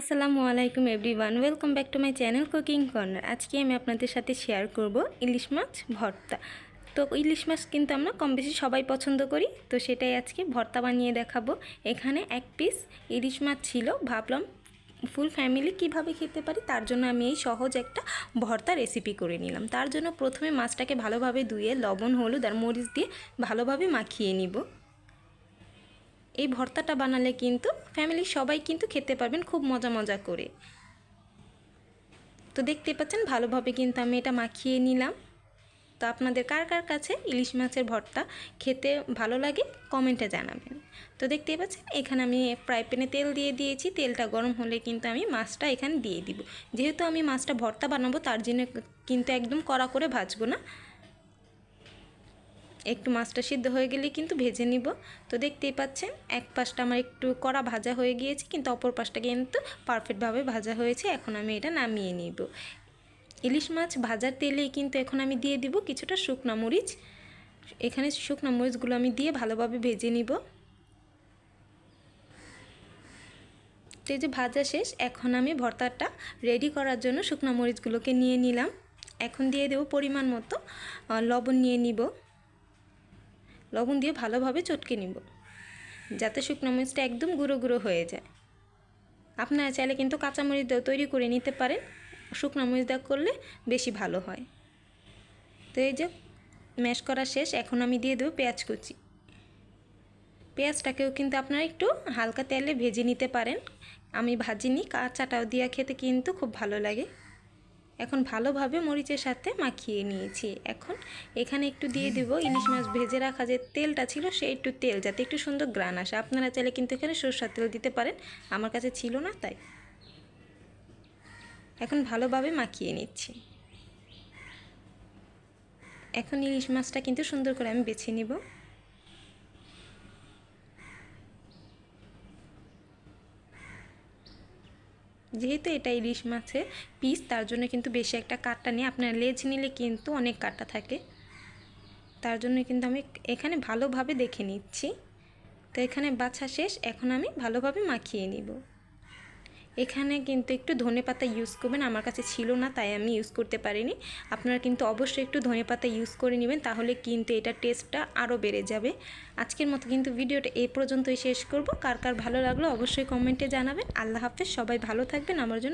আসসালামু আলাইকুম everyone, welcome back to my channel cooking corner. আজকে আমি আপনাদের সাথে শেয়ার করব ইলিশ মাছ ভর্তা। তো ইলিশ মাছ কিন্তু আমরা কম বেশি সবাই পছন্দ করি, তো সেটাই আজকে ভর্তা বানিয়ে দেখাবো। এখানে এক পিস ইলিশ মাছ ছিল, ভাবলাম ফুল ফ্যামিলি কীভাবে খেতে পারি, তার জন্য আমি এই সহজ একটা ভর্তা রেসিপি করে নিলাম। তার জন্য প্রথমে মাছটাকে ভালোভাবে ধুয়ে লবণ, হলুদ আর মরিচ দিয়ে ভালোভাবে মাখিয়ে নিব। এই ভর্তাটা বানালে কিন্তু ফ্যামিলির সবাই কিন্তু খেতে পারবেন, খুব মজা মজা করে। তো দেখতে পাচ্ছেন, ভালোভাবে কিন্তু আমি এটা মাখিয়ে নিলাম। তো আপনাদের কার কার কাছে ইলিশ মাছের ভর্তা খেতে ভালো লাগে কমেন্টে জানাবেন। তো দেখতেই পাচ্ছেন, এখানে আমি ফ্রাই প্যানে তেল দিয়ে দিয়েছি, তেলটা গরম হলে কিন্তু আমি মাছটা এখানে দিয়ে দিব। যেহেতু আমি মাছটা ভর্তা বানাবো, তার জন্য কিন্তু একদম কড়া করে ভাজবো না। একটু মাছটা সিদ্ধ হয়ে গেলে কিন্তু ভেজে নিব। তো দেখতেই পাচ্ছেন, এক পাশটা আমার একটু কড়া ভাজা হয়ে গিয়েছে, কিন্তু অপর পাশটা কিন্তু পারফেক্টভাবে ভাজা হয়েছে। এখন আমি এটা নামিয়ে নিব। ইলিশ মাছ ভাজার তেলেই কিন্তু এখন আমি দিয়ে দিব কিছুটা শুকনো মরিচ। এখানে শুকনো মরিচগুলো আমি দিয়ে ভালোভাবে ভেজে নিব। তো এই যে ভাজা শেষ, এখন আমি ভর্তাটা রেডি করার জন্য শুকনো মরিচগুলোকে নিয়ে নিলাম। এখন দিয়ে দেবো পরিমাণ মতো লবণ নিয়ে নিব। লবণ দিয়ে ভালোভাবে চটকে নিব, যাতে শুকনো মরিচটা একদম গুঁড়ো গুঁড়ো হয়ে যায়। আপনারা চাইলে কিন্তু কাঁচামরিচ দিয়েও তৈরি করে নিতে পারেন, শুকনো মরিচ দেওয়া করলে বেশি ভালো হয়। তো এই যে ম্যাশ করা শেষ, এখন আমি দিয়ে দেবো পেঁয়াজ কুচি। পেঁয়াজটাকেও কিন্তু আপনারা একটু হালকা তেলে ভেজে নিতে পারেন। আমি ভাজিনি, কাঁচাটাও দিয়ে খেতে কিন্তু খুব ভালো লাগে। এখন ভালোভাবে মরিচের সাথে মাখিয়ে নিয়েছি। এখন এখানে একটু দিয়ে দেবো ইলিশ মাছ ভেজে রাখা যে তেলটা ছিল সেই একটু তেল যাতে একটু সুন্দর গ্রান আসে। আপনারা চাইলে কিন্তু এখানে সরষার তেল দিতে পারেন, আমার কাছে ছিল না, তাই। এখন ভালোভাবে মাখিয়ে নিচ্ছি। এখন ইলিশ মাছটা কিন্তু সুন্দর করে আমি বেছে নিব। যেহেতু এটা ইলিশ মাছের পিস তার জন্য কিন্তু বেশি একটা কাটটা নেই। আপনার লেজ নিলে কিন্তু অনেক কাটা থাকে। তার জন্য কিন্তু আমি এখানে ভালোভাবে দেখে নিচ্ছি। তো এখানে বাছা শেষ। এখন আমি ভালোভাবে মাখিয়ে নিব। এখানে কিন্তু একটু ধনে পাতা ইউজ করবেন, আমার কাছে ছিল না, তাই আমি ইউজ করতে পারিনি। আপনারা কিন্তু অবশ্যই একটু ধনে পাতা ইউজ করে নেবেন, তাহলে কিন্তু এটা টেস্টটা আরও বেড়ে যাবে। আজকের মতো কিন্তু ভিডিওটা এই পর্যন্তই শেষ করব। কার কার ভালো লাগল অবশ্যই কমেন্টে জানাবেন। আল্লাহ হাফেজ, সবাই ভালো থাকবেন, আমার জন্য